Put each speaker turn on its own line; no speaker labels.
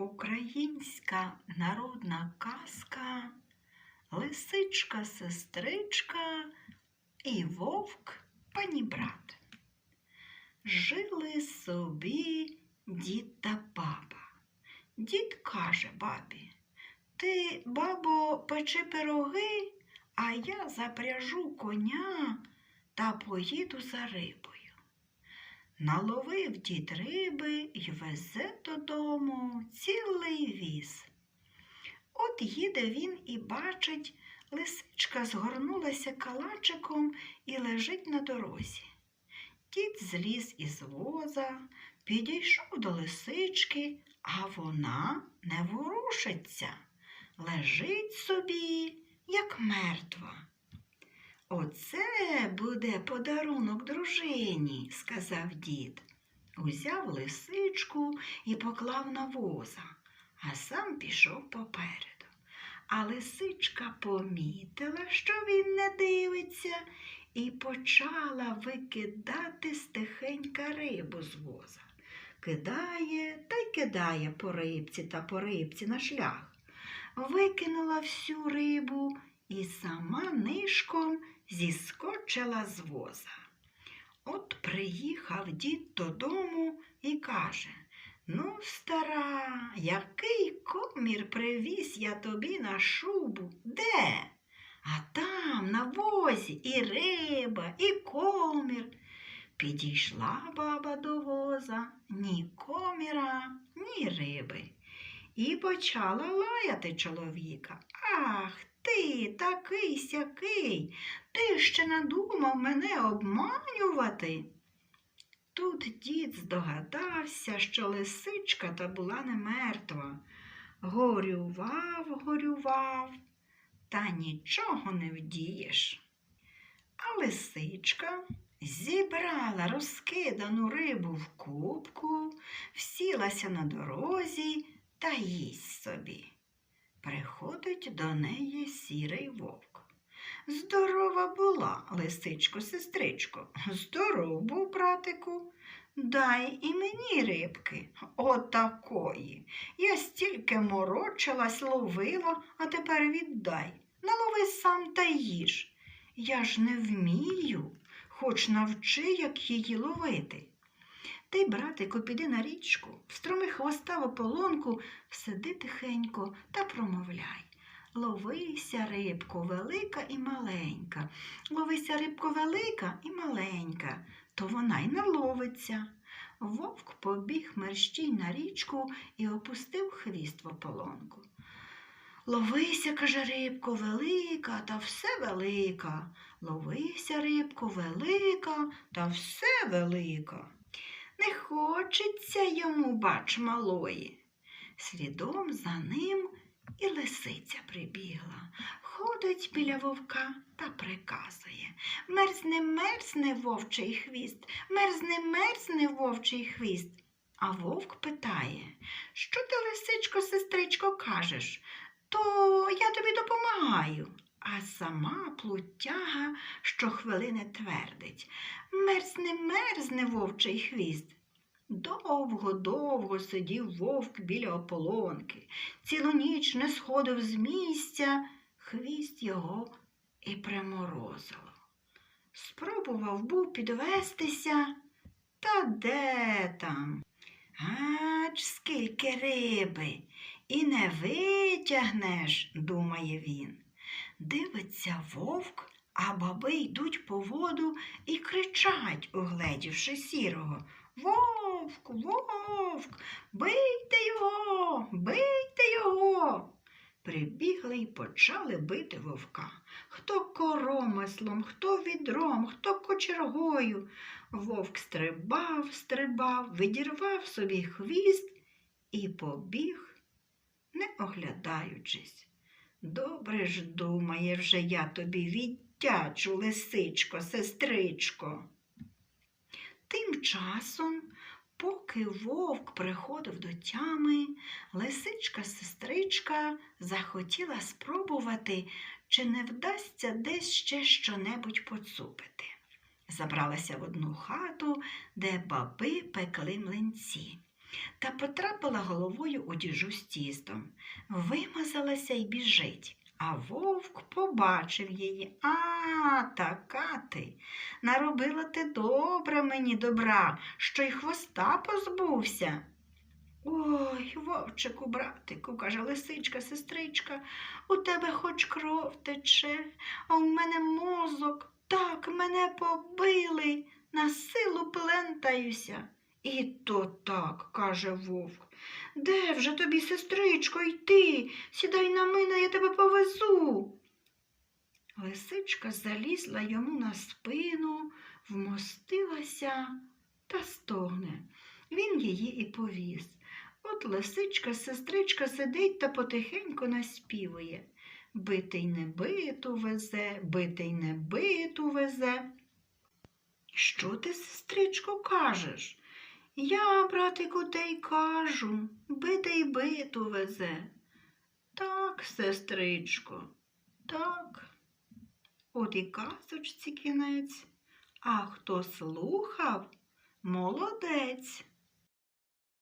Українська народна казка Лисичка, сестричка і вовк панібрат. Жили собі дід та баба. Дід каже бабі, ти, бабо, печи пироги, а я запряжу коня та поїду за рибою. Наловив дід риби й везе додому цілий віз. От їде він і бачить, лисичка згорнулася калачиком і лежить на дорозі. Дід зліз із воза, підійшов до лисички, а вона не ворушиться, лежить собі, як мертва. Оце буде подарунок дружині, сказав дід. Узяв лисичку і поклав на воза, а сам пішов попереду. А лисичка помітила, що він не дивиться, і почала викидати стихенька рибу з воза. Кидає та й кидає по рибці та по рибці на шлях. Викинула всю рибу і сама нишком зіскочила з воза. От приїхав дід додому і каже Ну, стара, який комір привіз я тобі на шубу? Де? А там, на возі, і риба, і комір. Підійшла баба до воза, ні коміра, ні риби. І почала лаяти чоловіка. Ах такий сякий, ти ще надумав мене обманювати. Тут дід здогадався, що лисичка та була не мертва. Горював, горював, та нічого не вдієш. А лисичка зібрала розкидану рибу в кубку, всілася на дорозі та їсть собі. Приходить до неї сірий вовк. Здорова була, лисичко, сестричко, здоров був, братику. Дай і мені рибки, отакої. Я стільки морочилась, ловила, а тепер віддай. Налови сам та їж. Я ж не вмію, хоч навчи, як її ловити. Ти, братику, піди на річку, встроми хвоста в ополонку, сиди тихенько та промовляй. Ловися, рибко, велика і маленька, ловися, рибко, велика і маленька, то вона й наловиться. Вовк побіг мерщій на річку і опустив хвіст в ополонку. Ловися, каже рибко, велика та все велика. Ловися, рибко, велика та все велика. Не хочеться йому, бач, малої. Слідом за ним і лисиця прибігла, ходить біля вовка та приказує Мерзне, мерзне вовчий хвіст, мерзне, мерзне вовчий хвіст. А вовк питає Що ти, лисичко, сестричко, кажеш? То я тобі допомагаю. А сама плутяга щохвилини твердить Мерзне, мерзне вовчий хвіст. Довго, довго сидів вовк біля ополонки, цілу ніч не сходив з місця, хвіст його і приморозило. Спробував був підвестися, та де там? Ач, скільки риби, і не витягнеш, думає він. Дивиться вовк, а баби йдуть по воду і кричать, угледівши сірого. Вовк, вовк, бийте його, бийте його. Прибігли й почали бити вовка. Хто коромислом, хто відром, хто кочергою. Вовк стрибав, стрибав, видірвав собі хвіст і побіг, не оглядаючись. Добре ж думає вже я тобі відтячу, лисичко, сестричко. Тим часом, поки вовк приходив до тями, лисичка-сестричка захотіла спробувати, чи не вдасться десь ще щонебудь поцупити. Забралася в одну хату, де баби пекли млинці. Та потрапила головою у діжу з тістом. Вимазалася й біжить. А вовк побачив її. А, така ти. Наробила ти добре мені добра, що й хвоста позбувся. Ой, вовчику, братику, каже лисичка, сестричка, у тебе хоч кров тече, а у мене мозок. Так мене побили, на силу плентаюся. І то так, каже вовк. Де вже тобі, сестричко, йти? Сідай на мене, я тебе повезу. Лисичка залізла йому на спину, вмостилася та стогне. Він її і повіз. От лисичка, сестричка сидить та потихеньку наспівує. Битий не биту везе, битий не биту везе. Що ти, сестричко, кажеш? Я, братику, те й кажу, битий биту везе. Так, сестричко, так. От і казочці кінець. А хто слухав, молодець.